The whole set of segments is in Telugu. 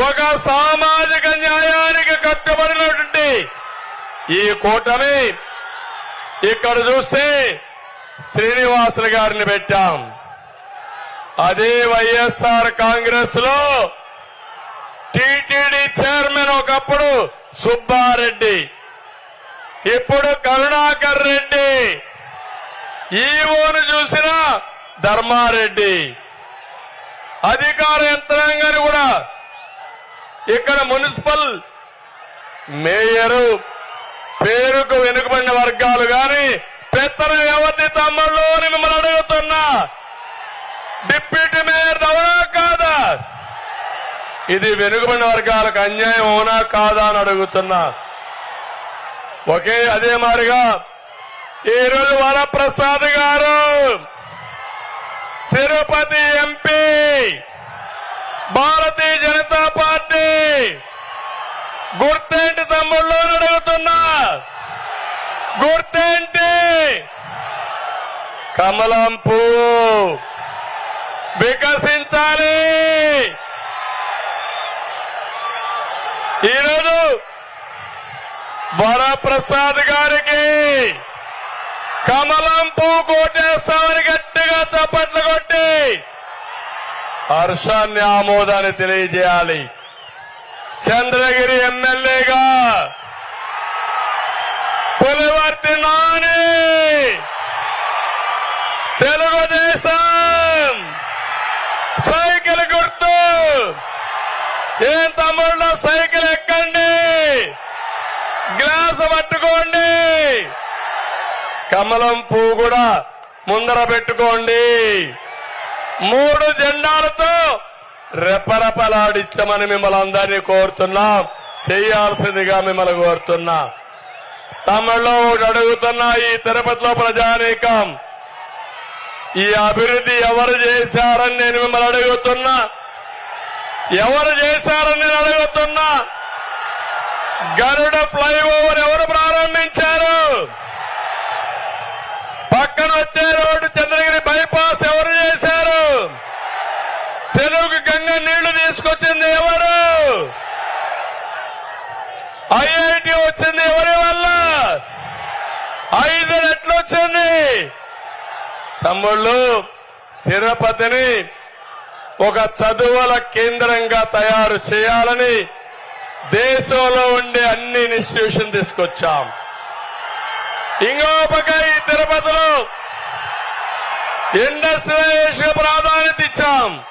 ఒక సామాజిక న్యాయానికి కట్టుబడినటువంటి ఈ కూటమి ఇక్కడ చూస్తే శ్రీనివాసులు గారిని పెట్టాం. అదే వైఎస్ఆర్ కాంగ్రెస్లో టిటిడి చైర్మన్ ఒకప్పుడు సుబ్బారెడ్డి ఇప్పుడు కరుణాకర్ రెడ్డి ఈవోను చూసిన ధర్మారెడ్డి అధికార యంత్రాంగాన్ని కూడా ఇక్కడ మున్సిపల్ మేయరు పేరుకు వెనుకబడిన వర్గాలు గాని పెత్తన వ్యవధి తమ్ముళ్ళు అని మిమ్మల్ని అడుగుతున్నా. డిప్యూటీ మేయర్ అవునా కాదా? ఇది వెనుకబడిన వర్గాలకు అన్యాయం అవునా కాదా అని అడుగుతున్నా. ఒకే అదే మారిగా ఈరోజు వరప్రసాద్ గారు తిరుపతి ఎంపీ భారతీయ జనతా పార్టీ గుర్తేంటి తమ్ముళ్ళు అడుగుతున్నా? గుర్తేంటి? కమలం పువ్వు వికసించాలి. ఈరోజు వరప్రసాద్ గారికి కమలం పువ్వు కోటేస్తామని గట్టిగా చప్పట్లు కొట్టి హర్షాన్ని ఆమోదాన్ని తెలియజేయాలి. చంద్రగిరి ఎమ్మెల్యేగా పులివర్తి నాని! తెలుగుదేశం! సైకిల్ గుర్తు! ఏం తమ్ముళ్ళు సైకిల్ ఎక్కండి! గ్లాస్ పట్టుకోండి! కమలం పువ్వు కూడా ముందర పెట్టుకోండి! మూడు జెండాలతో రెపరెపలాడించమని మిమ్మల్ని అందరినీ కోరుతున్నాం. చేయాల్సిందిగా మిమ్మల్ని కోరుతున్నా. తమిళలో ఒకటి అడుగుతున్నా ఈ తిరుపతిలో ప్రజానీకం ఈ అభివృద్ధి ఎవరు చేశారని నేను మిమ్మల్ని అడుగుతున్నా. ఎవరు చేశారని నేను అడుగుతున్నా. గరుడ ఫ్లైఓవర్ ఎవరు ప్రారంభించారు? పక్కన వచ్చే రోడ్డు చంద్రగిరి బైపాస్ ఎవరు చేశారు తెలుగు గంగ నీళ్ళు తీసుకొచ్చింది ఎవరు ఐఐటి వచ్చింది ఎవరి వల్ల? ఐదు రెట్లు వచ్చింది. తమ్ముళ్ళు తిరుపతిని ఒక చదువుల కేంద్రంగా తయారు చేయాలని దేశంలో ఉండే అన్ని ఇన్స్టిట్యూషన్ తీసుకొచ్చాం. ఇంకో పక్క ఈ తిరుపతిలో ఇండస్ట్రియలైజేషన్ ప్రాధాన్యత ఇచ్చాం.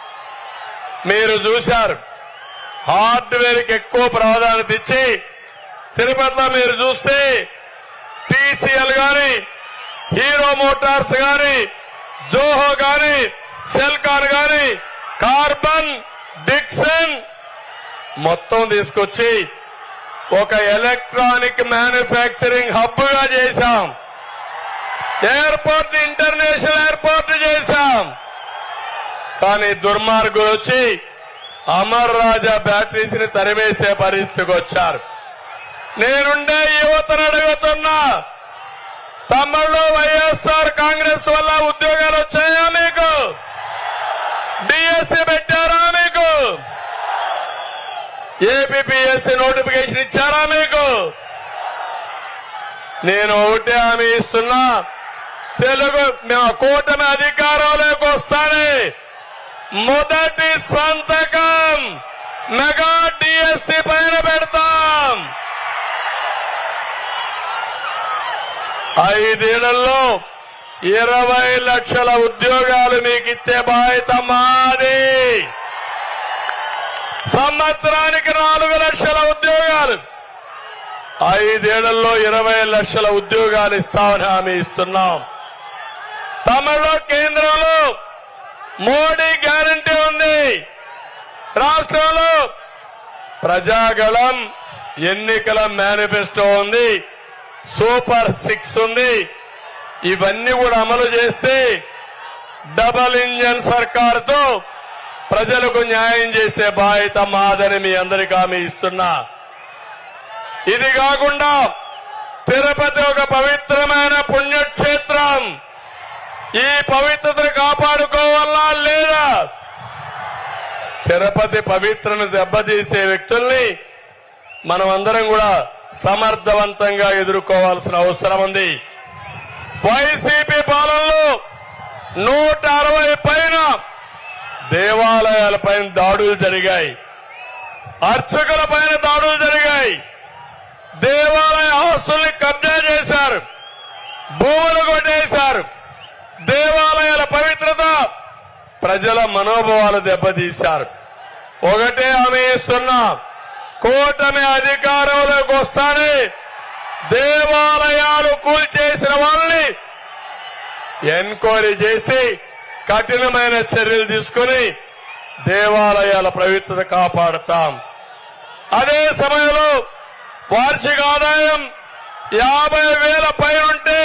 మీరు చూశారు. హార్డ్వేర్కి ఎక్కువ ప్రాధాన్యత ఇచ్చి తిరుపతిలో మీరు చూస్తే టీసీఎల్ గాని హీరో మోటార్స్ గాని జోహో గాని సెల్కార్ గాని కార్బన్ డిక్సన్ మొత్తం తీసుకొచ్చి ఒక ఎలక్ట్రానిక్ మ్యానుఫ్యాక్చరింగ్ హబ్గా చేశాం. ఎయిర్పోర్ట్ ఇంటర్నేషనల్ ఎయిర్పోర్ట్ చేశాం. కానీ దుర్మార్గులు వచ్చి అమర్ రాజా బ్యాటరీస్ని తరివేసే పరిస్థితికి వచ్చారు నేనుండే యువతను అడుగుతున్నా. తమ్ముళ్ళు వైఎస్ఆర్ కాంగ్రెస్ వల్ల ఉద్యోగాలు వచ్చాయా మీకు? డిఎస్సి పెట్టారా మీకు? ఏపీఎస్సి నోటిఫికేషన్ ఇచ్చారా మీకు? నేను ఒకటే హామీ ఇస్తున్నా. తెలుగు మేము కూటమి అధికారంలోకి వస్తానే. మొదటి సంతకం మెగా డిఎస్సి పైన పెడతాం. ఐదేళ్ళలో ఇరవై లక్షల ఉద్యోగాలు మీకు ఇచ్చే బాధ్యత మాది. సంవత్సరానికి నాలుగు లక్షల ఉద్యోగాలు. ఐదేళ్ళలో ఇరవై లక్షల ఉద్యోగాలు ఇస్తామని హామీ ఇస్తున్నాం. తమలో కేంద్రంలో మోడీ గ్యారంటీ ఉంది. రాష్ట్రంలో ప్రజాగళం ఎన్నికల మేనిఫెస్టో ఉంది. సూపర్ సిక్స్ ఉంది. ఇవన్నీ కూడా అమలు చేస్తే డబల్ ఇంజన్ సర్కార్తో ప్రజలకు న్యాయం చేసే బాధ్యత మాదని మీ అందరికీ హామీ ఇస్తున్నా. ఇది కాకుండా తిరుపతి ఒక పవిత్రమైన పుణ్యక్షేత్రం. ఈ పవిత్రతను కాపాడుకోవాలా లేదా? తిరుపతి పవిత్రను దెబ్బతీసే వ్యక్తుల్ని మనం అందరం కూడా సమర్థవంతంగా ఎదుర్కోవాల్సిన అవసరం ఉంది. వైసీపీ పాలనలో నూట అరవై పైన దేవాలయాల పైన దాడులు జరిగాయి. అర్చకుల పైన దాడులు జరిగాయి. దేవాలయ ఆస్తుల్ని కబ్జా చేశారు. భూములు కొట్టేశారు. దేవాలయాల పవిత్రత ప్రజల మనోభావాలు దెబ్బతీశారు. ఒకటే ఆమె ఇస్తున్నా. కూటమి అధికారంలోకి వస్తానే దేవాలయాలు కూల్చేసిన వాళ్ళని ఎంక్వైరీ చేసి కఠినమైన చర్యలు తీసుకుని దేవాలయాల పవిత్రత కాపాడుతాం. అదే సమయంలో వార్షిక ఆదాయం యాభై వేల పైనుంటే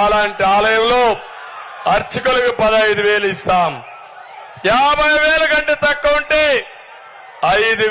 అలాంటి ఆలయంలో అర్చకులకు పదహైదు వేలు ఇస్తాం. యాభై వేల కంటే తక్కువ ఉంటే ఐదు